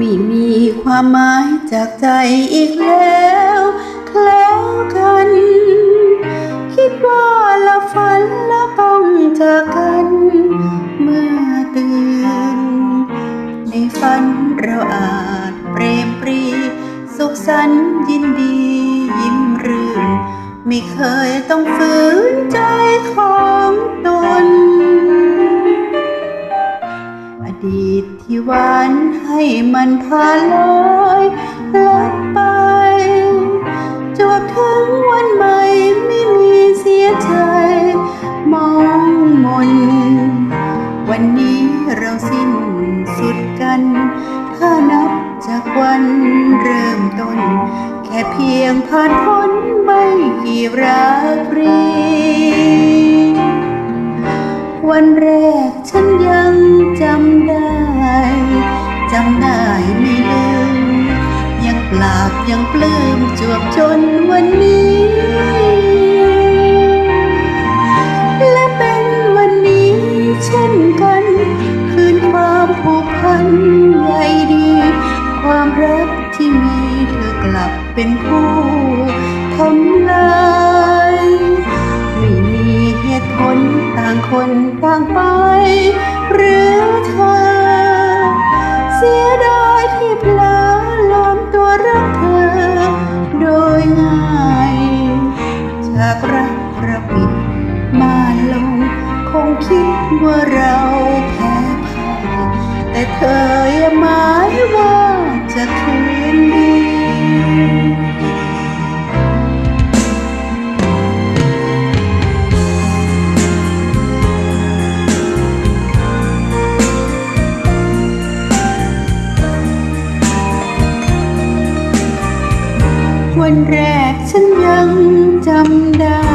ไม่มีความหมายจากใจอีกแล้วแคล้วกัน คิดว่าละฝันละต้องจากกัน เมื่อตื่น ในฝันเราอาจเปรมปรี สุขสันต์ยินดียิ้มรื่น ไม่เคยต้องฝืนใจของตน อดีตที่หวาน ให้มันพาลอยลัดไปจวบถึงวันใหม่ไม่มีเสียใจมองมน วันนี้เราสิ้นสุดกัน ถ้านับจากวันเริ่มต้น แค่เพียงผ่านพ้นไม่กี่ราตรี วันแรกฉันยังจำได้ ยังปราบยังปลื้มจวบจนวันนี้ และเป็นวันนี้เช่นกัน คืนความผูกพันใหญ่ดี ความรักที่มีเธอกลับเป็นผู้ทำลายไม่มีเหตุผลต่างคนต่างไป หรือเธอ เสียดาย มาลง คงคิดว่าเราแพ้พ่ายแต่เธออย่าหมายว่าจะคืนดีวันแรกฉันยังจำได้